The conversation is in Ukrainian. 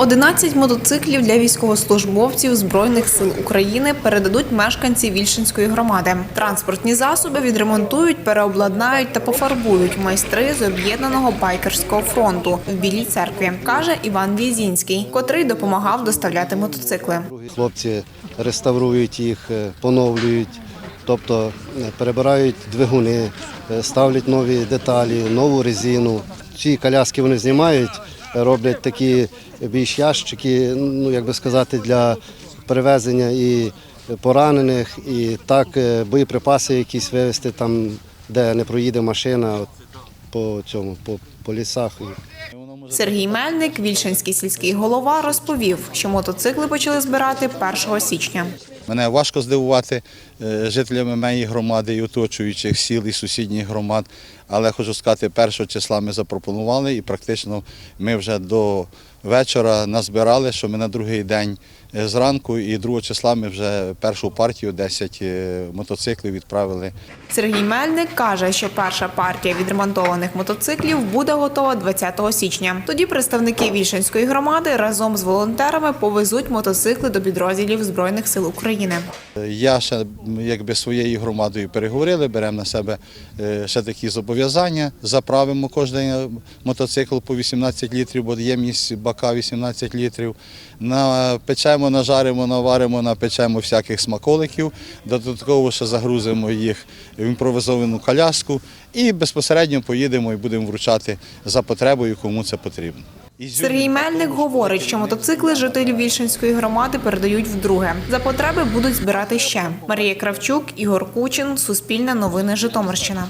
11 мотоциклів для військовослужбовців Збройних сил України передадуть мешканці Вільшинської громади. Транспортні засоби відремонтують, переобладнають та пофарбують майстри з об'єднаного байкерського фронту в Білій церкві, каже Іван Візінський, котрий допомагав доставляти мотоцикли. Хлопці реставрують їх, е, поновлюють, тобто е, перебирають двигуни, е, ставлять нові деталі, нову резину. Ці коляски вони знімають, роблять такі більш ящики, ну як би сказати, для перевезення і поранених, і так е, боєприпаси якісь вивезти там, де не проїде машина, по цьому, по, по лісах. Сергій Мельник, Вільшинський сільський голова, розповів, що мотоцикли почали збирати 1 січня. Мене важко здивувати е, жителями моєї громади і оточуючих сіл і сусідніх громад. Але хочу сказати, першого числа ми запропонували і практично ми вже до вечора назбирали, що ми на другий день е, зранку і другого числа ми вже першу партію 10 е, мотоциклів відправили Сергій Мельник каже, що перша партія відремонтованих мотоциклів буде готова 20 січня. Тоді представники Вільшинської громади разом з волонтерами повезуть мотоцикли до підрозділів Збройних сил України. Я ще якби своєю громадою переговорили, беремо на себе е, ще такі зобов'язання. Заправимо кожен мотоцикл по 18 літрів, бо ємність бака 18 літрів. Напечемо, нажаримо, наваримо, напечемо всяких смаколиків. Додатково ще загрузимо їх в імпровізовану коляску і безпосередньо поїдемо і будемо вручати за потребою, кому це потрібно. Сергій Мельник говорить, що мотоцикли жителі Вільшинської громади передають вдруге. За потреби будуть збирати ще. Марія Кравчук, Ігор Кучин, Суспільне новини Житомирщина.